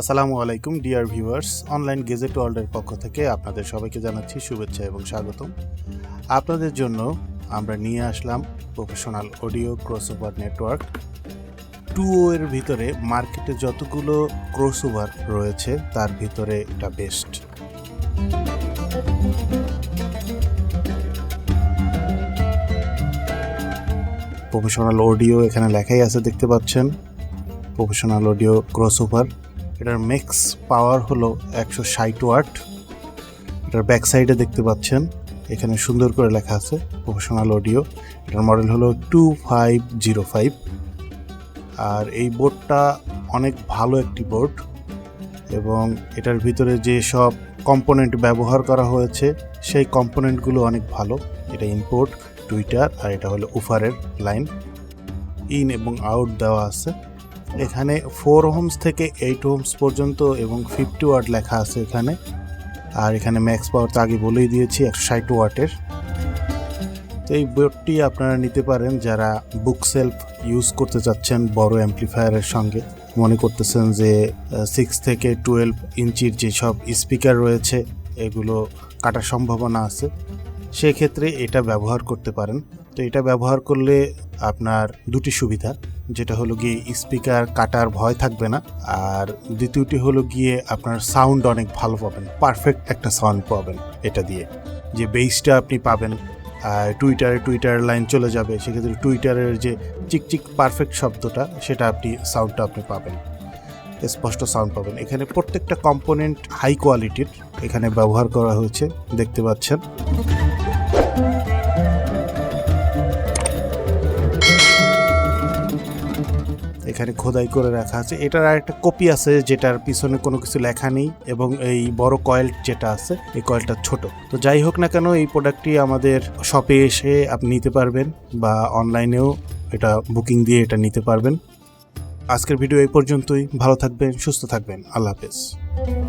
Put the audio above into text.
আসসালামু আলাইকুম, dear viewers. Online gazette ওয়ার্ল্ডের পক্ষ থেকে আপনাদের সবাইকে জানাচ্ছি শুভেচ্ছা এবং স্বাগতম। আপনাদের জন্য আমরা নিয়ে আসলাম professional audio crossover network. Two এর ভিতরে মার্কেটে যতগুলো ক্রসওভার রয়েছে, তার ভিতরে এটা বেস্ট। প্রফেশনাল অডিও এখানে লেখাই আছে, দেখতে পাচ্ছেন। Professional audio crossover. এটার ম্যাক্স পাওয়ার হলো একশো ষাট ওয়াট এটার ব্যাক সাইডে দেখতে পাচ্ছেন, এখানে সুন্দর করে লেখা আছে প্রফেশনাল অডিও এটার মডেল হলো টু ফাইভ জিরো ফাইভ আর এই বোর্ডটা অনেক ভালো একটি বোর্ড এবং এটার ভিতরে যে সব কম্পোনেন্ট ব্যবহার করা হয়েছে, সেই কম্পোনেন্টগুলো অনেক ভালো। এটা ইম্পোর্ট টুইটার আর এটা হলো উফারের লাইন ইন এবং আউট দেওয়া আছে। এখানে ফোর হোমস থেকে এইট হোমস পর্যন্ত এবং ফিফটি ওয়াট লেখা আছে এখানে। আর এখানে ম্যাক্স পাওয়ার তো আগে বলেই দিয়েছি, একশো ষাট ওয়াটের। তো এই বোর্ডটি আপনারা নিতে পারেন যারা বুক সেলফ ইউজ করতে চাচ্ছেন বড় অ্যাম্প্লিফায়ারের সঙ্গে। মনে করতেছেন যে সিক্স থেকে টুয়েলভ ইঞ্চির যেসব স্পিকার রয়েছে, এগুলো কাটার সম্ভাবনা আছে। সেক্ষেত্রে এটা ব্যবহার করতে পারেন। তো এটা ব্যবহার করলে আপনার দুটি সুবিধা। যেটা হলো গিয়ে স্পিকার কাটার ভয় থাকবে না। আর দ্বিতীয়টি হলো গিয়ে আপনার সাউন্ড অনেক ভালো পাবেন। পারফেক্ট একটা সাউন্ড পাবেন এটা দিয়ে। যে বেসটা আপনি পাবেন, আর টুইটারে টুইটার লাইন চলে যাবে, সেক্ষেত্রে টুইটারের যে চিকচিক পারফেক্ট শব্দটা, সেটা আপনি, সাউন্ডটা আপনি পাবেন। স্পষ্ট সাউন্ড পাবেন। এখানে প্রত্যেকটা কম্পোনেন্ট হাই কোয়ালিটির এখানে ব্যবহার করা হয়েছে, দেখতে পাচ্ছেন। এখানে খোদাই করে রাখা আছে। এটার আরেকটা কপি আছে, যেটার পিছনে কোনো কিছু লেখা নেই এবং এই বড় কয়েল যেটা আছে, এই কয়েলটা ছোট। তো যাই হোক না কেন, এই প্রোডাক্টটি আমাদের শপে এসে আপনি নিতে পারবেন বা অনলাইনেও এটা বুকিং দিয়ে এটা নিতে পারবেন। আজকের ভিডিও এই পর্যন্তই। ভালো থাকবেন, সুস্থ থাকবেন। আল্লাহ হাফেজ।